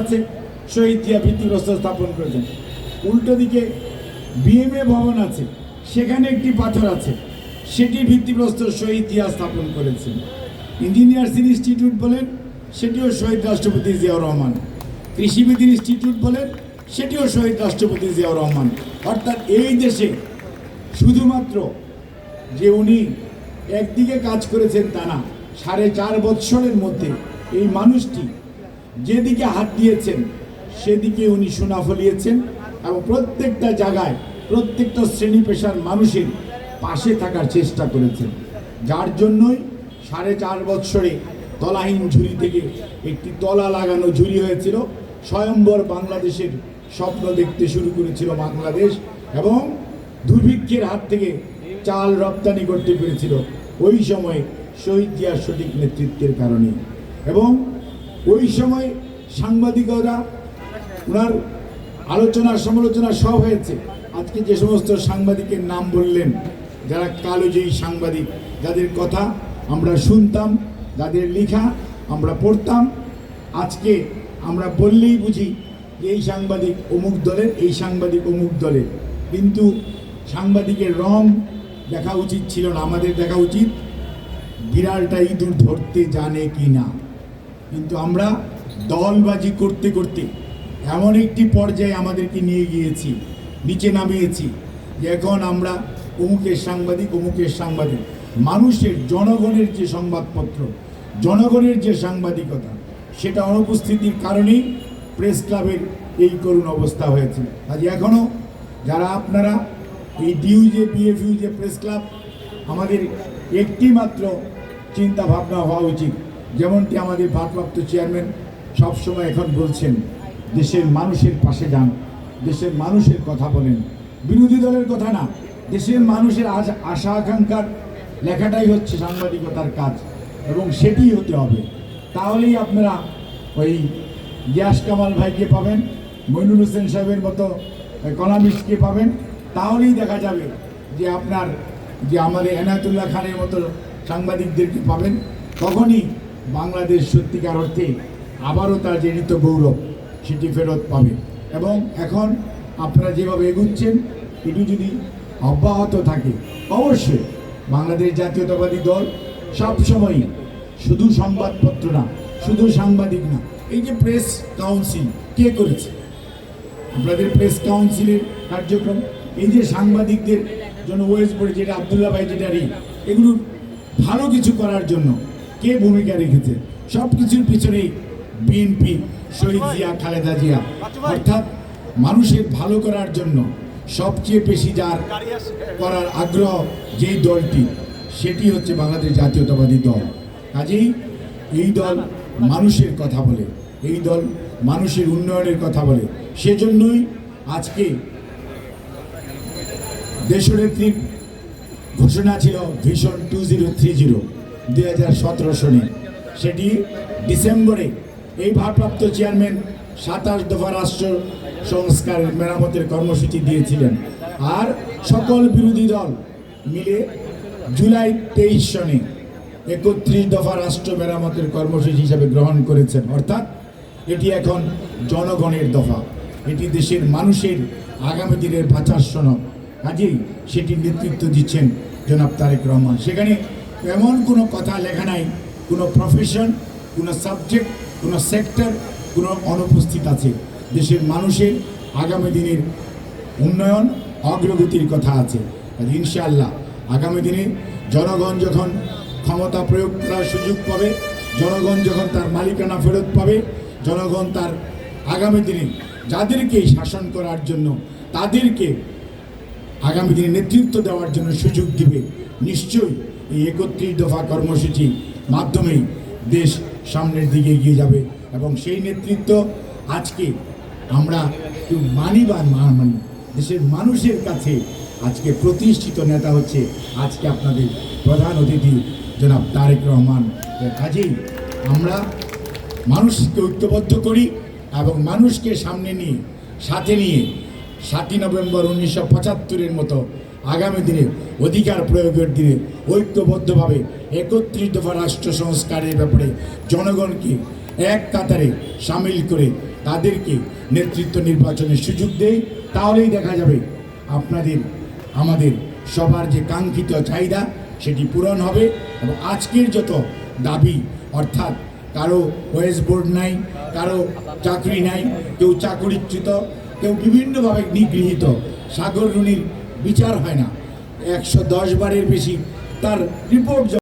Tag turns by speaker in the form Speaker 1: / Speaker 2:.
Speaker 1: আছে শহীদ জিয়া ভিত্তিগ্রস্ত স্থাপন করেছেন। উল্টো দিকে বিএমএ ভবন আছে, সেখানে একটি পাথর আছে, সেটি ভিত্তিগ্রস্ত শহীদ জিয়া স্থাপন করেছেন। ইঞ্জিনিয়ার্স ইনস্টিটিউট বলেন, সেটিও শহীদ রাষ্ট্রপতি জিয়াউর রহমান। কৃষিবিদ ইনস্টিটিউট বলেন, সেটিও শহীদ রাষ্ট্রপতি জিয়াউর রহমান। অর্থাৎ এই দেশে শুধুমাত্র যে উনি একদিকে কাজ করেছেন তা না, সাড়ে চার বৎসরের মধ্যে এই মানুষটি যেদিকে হাত দিয়েছেন সেদিকে উনি সোনা ফলিয়েছেন এবং প্রত্যেকটা জায়গায়, প্রত্যেকটা শ্রেণি পেশার মানুষের পাশে থাকার চেষ্টা করেছেন। যার জন্যই সাড়ে চার বৎসরে তলাহীন ঝুড়ি থেকে একটি তলা লাগানো ঝুড়ি হয়েছিল। স্বয়ম্বর বাংলাদেশের স্বপ্ন দেখতে শুরু করেছিল বাংলাদেশ এবং দুর্ভিক্ষের হাত থেকে চাল রপ্তানি করতে পেরেছিল। ওই সময় শহীদ জিয়ার সঠিক নেতৃত্বের কারণে। এবং ওই সময় সাংবাদিকরা ওনার আলোচনা, সমালোচনা সব হয়েছে। আজকে যে সমস্ত সাংবাদিকের নাম বললেন, যারা কালোজয়ী সাংবাদিক, যাদের কথা আমরা শুনতাম, যাদের লেখা আমরা পড়তাম, আজকে আমরা বললেই বুঝি যে এই সাংবাদিক অমুক দলের, এই সাংবাদিক অমুক দলের। কিন্তু সাংবাদিকের রং দেখা উচিত ছিল না, আমাদের দেখা উচিত বিড়ালটা ইঁদুর ধরতে জানে কি না কিন্তু আমরা দলবাজি করতে করতে এমন একটি পর্যায়ে আমাদেরকে নিয়ে গিয়েছি, নিচে নামিয়েছি যে এখন আমরা অমুকের সাংবাদিক অমুকের সাংবাদিক। মানুষের, জনগণের যে সংবাদপত্র, জনগণের যে সাংবাদিকতা, সেটা অনুপস্থিতির কারণেই প্রেস ক্লাবের এই করুণ অবস্থা হয়েছে। আজ এখনও যারা আপনারা এই ডিউ যে বিএফইউ যে প্রেস ক্লাব, আমাদের একটি মাত্র চিন্তা ভাবনা হওয়া উচিত। যেমনটি আমাদের ভারপ্রাপ্ত চেয়ারম্যান সবসময় এখন বলছেন, দেশের মানুষের পাশে যান, দেশের মানুষের কথা বলেন। বিরোধী দলের কথা না, দেশের মানুষের আশা- আশা আকাঙ্ক্ষার লেখাটাই হচ্ছে সাংবাদিকতার কাজ, এবং সেটি হতে হবে। তাহলেই আপনারা ওই গ্যাস কামাল ভাইকে পাবেন, মইনুল হোসেন সাহেবের মতো কলামিস্টকে পাবেন। তাহলেই দেখা যাবে যে আপনার যে আমাদের এনায়তুল্লাহ খানের মতো সাংবাদিকদেরকে পাবেন, তখনই বাংলাদেশ সত্যিকার অর্থে আবারও তার ঋত গৌরব সেটি ফেরত পাবে। এবং এখন আপনারা যেভাবে এগুচ্ছেন, এটি যদি অব্যাহত থাকে, অবশ্যই বাংলাদেশ জাতীয়তাবাদী দল সবসময়ই শুধু সংবাদপত্র না, শুধু সাংবাদিক না, এই যে প্রেস কাউন্সিল, কে করেছে? আপনাদের প্রেস কাউন্সিলের কার্যক্রম, এই যে সাংবাদিকদের জন্য ওয়েস্ট বোর্ড যেটা আবদুল্লাহ ভাই, যেটা রি এগুলো ভালো কিছু করার জন্য কে ভূমিকা রেখেছে? সব কিছুর পিছনেই বিএনপি শহীদ জিয়া, খালেদা জিয়া। অর্থাৎ মানুষের ভালো করার জন্য সবচেয়ে বেশি যার করার আগ্রহ যেই দলটি, সেটি হচ্ছে বাংলাদেশ জাতীয়তাবাদী দল। কাজেই এই দল মানুষের কথা বলে, এই দল মানুষের উন্নয়নের কথা বলে। সেজন্যই আজকে দেশনেত্রীর ঘোষণা ছিল vision two zero, three zero. দুই হাজার সতেরো সনে। সেটি ডিসেম্বরে এই ভারপ্রাপ্ত চেয়ারম্যান সাতাশ দফা রাষ্ট্র সংস্কার মেরামতের কর্মসূচি দিয়েছিলেন। আর সকল বিরোধী দল মিলে জুলাই তেইশ সনে একত্রিশ দফা রাষ্ট্র মেরামতের কর্মসূচি হিসাবে গ্রহণ করেছেন। অর্থাৎ এটি এখন জনগণের দফা। এটি দেশের মানুষের আগামী দিনের বাঁচার সনদ। কাজেই সেটির নেতৃত্ব দিচ্ছেন জনাব তারেক রহমান। সেখানে এমন কোনো কথা লেখা নাই। কোনো প্রফেশন কোনো সাবজেক্ট কোনো সেক্টর কোনো অনুপস্থিত আছে। দেশের মানুষের আগামী দিনের উন্নয়ন অগ্রগতির কথা আছে। ইনশাআল্লাহ আগামী দিনে জনগণ যখন ক্ষমতা প্রয়োগ করার সুযোগ পাবে, জনগণ যখন তার মালিকানা ফেরত পাবে, জনগণ তার আগামী দিনে যাদেরকে শাসন করার জন্য, তাদেরকে আগামী দিনে নেতৃত্ব দেওয়ার জন্য সুযোগ দিবে। নিশ্চয়ই এই একত্রিশ দফা কর্মসূচি মাধ্যমেই দেশ সামনের দিকে এগিয়ে যাবে এবং সেই নেতৃত্ব আজকে আমরা কেউ মানি বা না মানি, দেশের মানুষের কাছে আজকে প্রতিষ্ঠিত নেতা হচ্ছে আজকে আপনাদের প্রধান অতিথি জনাব তারেক রহমান। কাজেই আমরা মানুষকে ঐক্যবদ্ধ করি এবং মানুষকে সামনে নিয়ে, সাথে নিয়ে সাতই নভেম্বর উনিশশো পঁচাত্তরের মতো আগামী দিনে অধিকার প্রয়োগের দিনে ঐক্যবদ্ধভাবে একত্রিশ দফা রাষ্ট্র সংস্কারের ব্যাপারে জনগণকে এক কাতারে সামিল করে তাদেরকে নেতৃত্ব নির্বাচনের সুযোগ দেয়, তাহলেই দেখা যাবে আপনাদের, আমাদের সবার যে কাঙ্ক্ষিত চাহিদা সেটি পূরণ হবে এবং আজকের যত দাবি, অর্থাৎ কারও ওয়েস বোর্ড নাই, কারও চাকরি নাই, কেউ চাকরিচ্যুত, কেউ বিভিন্নভাবে নিগৃহীত, সাগর রুনির বিচার হয় না। একশো দশ বারের বেশি তার রিপোর্ট